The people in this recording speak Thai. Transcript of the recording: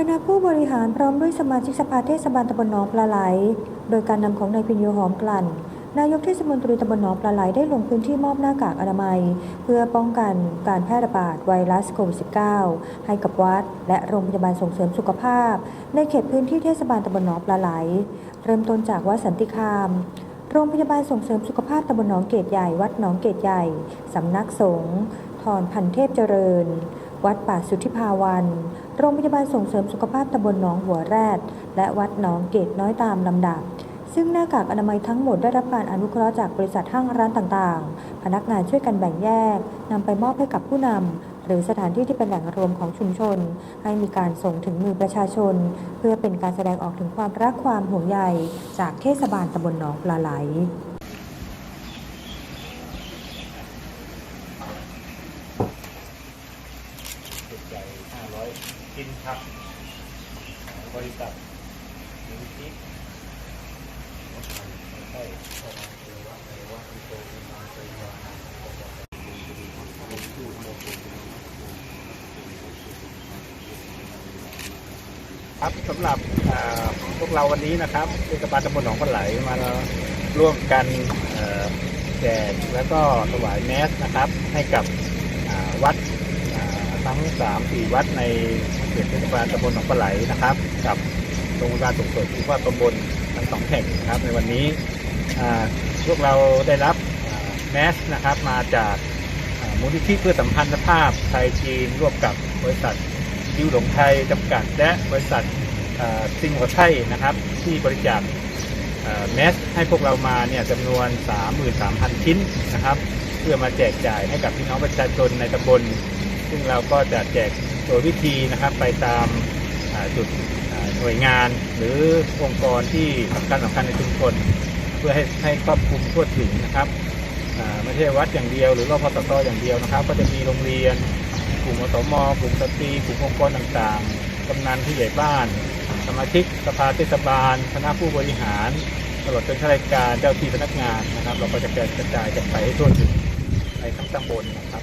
คณะผู้บริหารพร้อมด้วยสมาชิกสภาเทศบาลตำบลหนองปลาไหล โดยการนำของนายพินโยหอมกลั่น นายกเทศมนตรีตำบลหนองปลาไหลได้ลงพื้นที่มอบหน้ากากอนามัย เพื่อป้องกันการแพร่ระบาดไวรัสโควิด -19 ให้กับวัด และโรงพยาบาลส่งเสริมสุขภาพ ในเขตพื้นที่เทศบาลตำบลหนองปลาไหล เริ่มต้นจากวัดสันติคามโรงพยาบาลส่งเสริมสุขภาพตำบลหนองเกตใหญ่ วัดหนองเกตใหญ่ สำนักสงฆ์ทอนพันเทพเจริญ วัดป่าสุทธิภาวัน โรงพยาบาลส่งเสริมสุขภาพตำบลหนองหัวแรด และวัดหนองเกตน้อยตามลำดับ ซึ่งหน้ากากอนามัยทั้งหมดได้รับการอนุเคราะห์จากบริษัทห้างร้านต่างๆ พนักงานช่วยกันแบ่งแยกนำไปมอบให้กับผู้นำหรือสถานที่ที่เป็นแหล่งรวมของชุมชน ให้มีการส่งถึงมือประชาชน เพื่อเป็นการแสดงออกถึงความรักความห่วงใยจากเทศบาลตำบลหนองปลาไหล จุดใหญ่500 กินครับบริษัทมูลนิธิใช่เข้ามาเทวะเทวะอิโตอิมาเทวะครับสำหรับพวกเราวันนี้นะครับเทศบาลตำบลหนองปลาไหลมาร่วมกันแจกแล้วก็ถวายแมสนะครับ ให้กับวัด ทั้งสามสี่วัดในเขตเทศบาลตำบลหนองปลาไหลนะครับ กับโรงพยาบาลส่งเสริมสุขภาพตำบลทั้งสองแห่งนะครับ ในวันนี้พวกเราได้รับแมสนะครับมาจากมูลนิธิเพื่อสัมพันธภาพไทยจีนร่วมกับบริษัทยิวหลงไทยจำกัด และบริษัทซิงหัวไทยนะครับ ที่บริจาคแมสให้พวกเรามาเนี่ยจำนวน 33,000 ชิ้นนะครับ เพื่อมาแจกจ่ายให้กับพี่น้องประชาชนในตำบล ซึ่งเราก็จะแจกโดยวิธีนะครับไปตามจุดหน่วยงานหรือองค์กรที่สำคัญสำคัญในชุมชนเพื่อให้ให้ครอบคลุมทั่วถึงนะครับไม่ใช่วัดอย่างเดียว หรือรพสตอย่างเดียวนะครับ ก็จะมีโรงเรียน กลุ่มอสมกลุ่มสตรีกลุ่มองค์กรต่างๆกำนันผู้ใหญ่บ้าน สมาชิกสภาเทศบาล คณะผู้บริหารตลอดจนข้าราชการเจ้าที่พนักงานนะครับ เราก็จะกระจายกันไปให้ทั่วถึงในทั้งตำบลนะครับ